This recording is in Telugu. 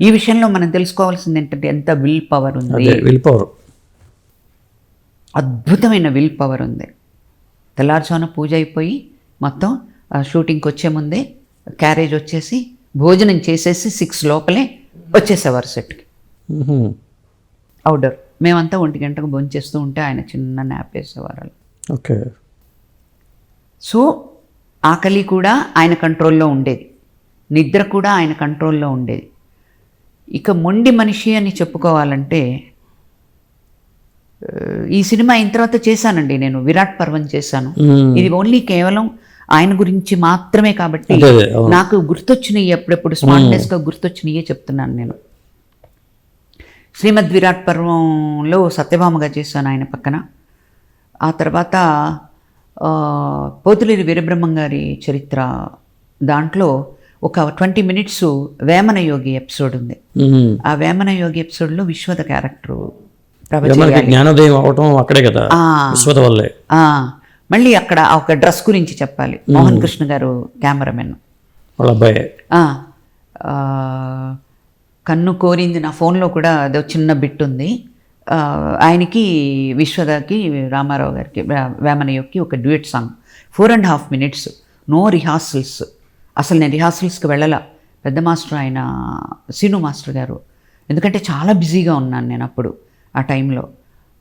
ఈ విషయంలో మనం తెలుసుకోవాల్సింది ఏంటంటే ఎంత విల్ పవర్ ఉంది. విల్ పవర్ అద్భుతమైన విల్ పవర్ ఉంది. తెల్లారుజామున పూజ అయిపోయి మొత్తం షూటింగ్కి వచ్చే ముందే క్యారేజ్ వచ్చేసి భోజనం చేసేసి సిక్స్ లోపలే వచ్చేసేవారు సెట్కి అవుట్డోర్ మేమంతా ఒంటి గంటకు భోంచేస్తూ ఉంటే ఆయన చిన్న నాప్ వేసేవారు. ఓకే. సో ఆకలి కూడా ఆయన కంట్రోల్లో ఉండేది. నిద్ర కూడా ఆయన కంట్రోల్లో ఉండేది. ఇక మొండి మనిషి అని చెప్పుకోవాలంటే ఈ సినిమా అయిన తర్వాత చేశానండి నేను. విరాట్ పర్వం చేశాను. ఇది ఓన్లీ కేవలం ఆయన గురించి మాత్రమే కాబట్టి. నాకు గుర్తొచ్చినవి ఎప్పుడెప్పుడు స్మార్ట్నెస్గా గుర్తొచ్చినయే చెప్తున్నాను నేను. శ్రీమద్ విరాట్ పర్వంలో సత్యభామగా చేశాను ఆయన పక్కన. ఆ తర్వాత పోతులేరి వీరబ్రహ్మం గారి చరిత్ర దాంట్లో ఒక twenty minutes Vemana Yogi episode ఉంది. ఆ వేమన యోగి ఎపిసోడ్లో విశ్వద క్యారెక్టరు జ్ఞానోదయం అవటం అక్కడే కదా? వల్లే. మళ్ళీ అక్కడ ఒక డ్రెస్ గురించి చెప్పాలి. మోహన్ కృష్ణ గారు కెమెరామెన్. వాళ్ళ అబ్బాయి. కన్ను కోరింది నా ఫోన్లో కూడా అదో చిన్న బిట్ ఉంది. ఆయనకి విశ్వదకి రామారావు గారికి వే- వేమనయ్యకి ఒక duet song. Four and half minutes. No rehearsals. అసలు నేను రిహార్సల్స్కి వెళ్ళాల. పెద్ద మాస్టర్ ఆయన సీను మాస్టర్ గారు. ఎందుకంటే చాలా బిజీగా ఉన్నాను నేను అప్పుడు ఆ టైంలో.